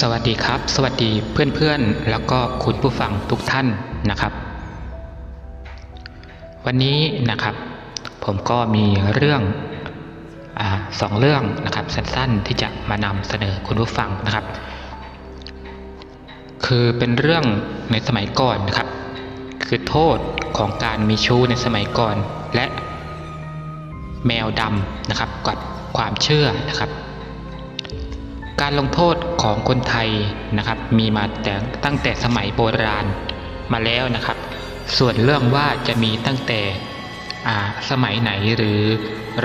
สวัสดีครับ สวัสดีเพื่อนๆ แล้วก็คุณผู้ฟังทุกท่านนะครับ วันนี้นะครับ ผมก็มีเรื่องอสองเรื่องนะครับสั้นๆที่จะมานำเสนอคุณผู้ฟังนะครับ คือเป็นเรื่องในสมัยก่อนนะครับ คือโทษของการมีชู้ในสมัยก่อนและแมวดำนะครับกับความเชื่อนะครับ การลงโทษของคนไทยนะครับ มีมาแต่ตั้งแต่สมัยโบราณมาแล้วนะครับ ส่วนเรื่องว่าจะมีตั้งแต่สมัยไหนหรือ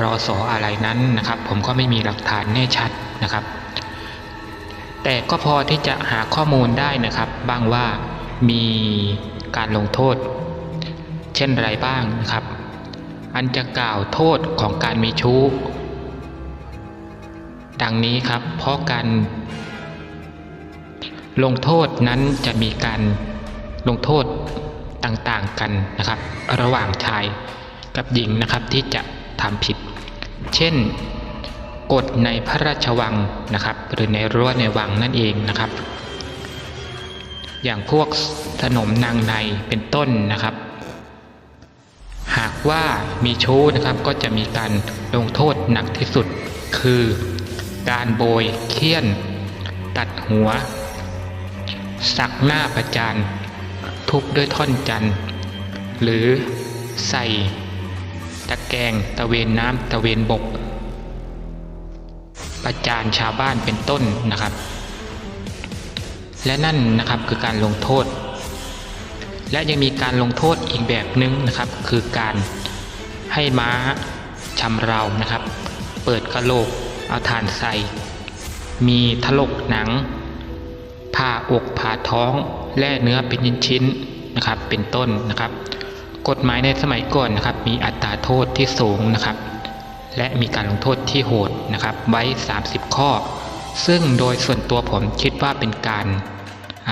รอสออะไรนั้นนะครับ ผมก็ไม่มีหลักฐานแน่ชัดนะครับ แต่ก็พอที่จะหาข้อมูลได้นะครับ บ้างว่ามีการลงโทษ เช่นไรบ้างนะครับ อันจะกล่าวโทษของการมีชู้ ดังนี้ครับ เพราะการลงโทษนั้นจะมีการลงโทษต่างๆกันนะครับ ระหว่างชายกับหญิงนะครับที่จะทำผิด เช่นกฎในพระราชวังนะครับ หรือในรั้วในวังนั่นเองนะครับ อย่างพวกสนมนางในเป็นต้นนะครับ หากว่ามีชู้นะครับก็จะมีการลงโทษหนักที่สุด คือ การโบยเคี่ยน ตัดหัว สักหน้าประจานทุบด้วยท่อนจัน หรือใส่ตะแกรงตะเวนน้ำตะเวนบก ประจานชาวบ้านเป็นต้นนะครับ และนั่นนะครับคือการลงโทษ และยังมีการลงโทษอีกแบบหนึ่งนะครับ คือการให้ม้าชำเรานะครับ เปิดกระโหลก เอาถ่านใส่ มีถลกหนัง ผ่าอกผ่าท้องแล่เนื้อเป็นชิ้นๆนะครับ เป็นต้นนะครับ กฎหมายในสมัยก่อนนะครับ มีอัตราโทษที่สูงนะครับ และมีการลงโทษที่โหดนะครับ ไว้ 30 ข้อ ซึ่งโดยส่วนตัวผมคิดว่าเป็นการ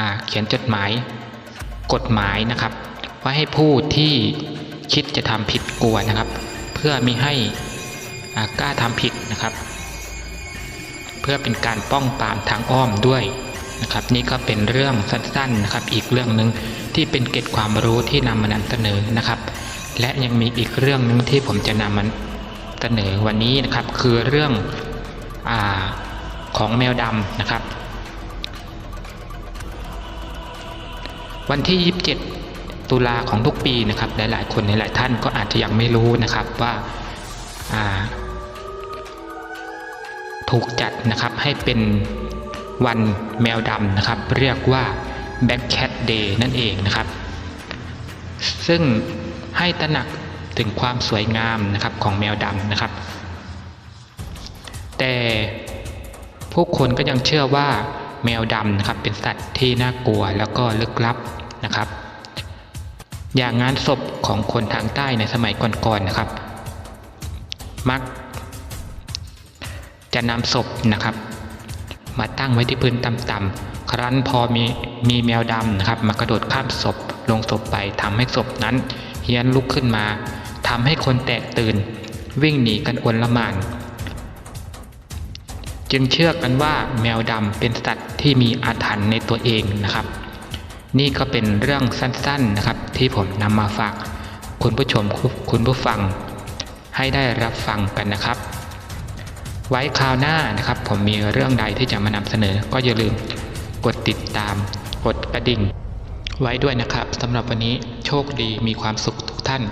าเขียนจดหมาย กฎหมายนะครับไว้ให้ผู้ที่คิดจะทำผิดกลัวนะครับ เพื่อมิให้กล้าทำผิดนะครับ พื่อเป็นการป้องปรามทางอ้อมด้วยนะครับ นี่ก็เป็นเรื่องสั้นๆนะครับ อีกเรื่องหนึ่งที่เป็นเกร็ดความรู้ที่นำมานำเสนอนะครับ และยังมีอีกเรื่องหนึ่งที่ผมจะนำมันเสนอวันนี้นะครับ คือเรื่องอาของแมวดำนะครับ วันที่ 27 ตุลาของทุกปีนะครับ หลายๆ คนหลายๆท่านก็อาจจะยังไม่รู้นะครับว่าอ่า ถูกจัดนะครับให้เป็นวันแมวดำนะครับ เรียกว่า Black Cat Day นั่นเองนะครับ ซึ่งให้ตระหนักถึงความสวยงามนะครับของแมวดำนะครับ แต่ผู้คนก็ยังเชื่อว่าแมวดำนะครับเป็นสัตว์ที่น่ากลัวแล้วก็ลึกลับนะครับ อย่างงานศพของคนทางใต้ในสมัยก่อนๆนะครับ มัก จะนำศพนะครับ มาตั้งไว้ที่พื้นต่ำๆครั้นพอมีมีแมวดำนะครับ มากระโดดข้ามศพ ลงศพไปทำให้ศพนั้นเฮี้ยนลุกขึ้นมาทำให้คนแตกตื่น วิ่งหนีกันอวนละมานจึงเชื่อกันว่าแมวดำเป็นสัตว์ที่มีอาถรรพ์ในตัวเองนะครับ นี่ก็เป็นเรื่องสั้นๆนะครับ ที่ผมนำมาฝากคุณผู้ชมคุณผู้ฟัง ให้ได้รับฟังกันนะครับ ไว้คราวหน้านะครับ ผมมีเรื่องใดที่จะมานำเสนอ ก็อย่าลืมกดติดตาม กดกระดิ่ง ไว้ด้วยนะครับสำหรับวันนี้โชคดีมีความสุขทุกท่าน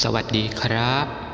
สวัสดีครับ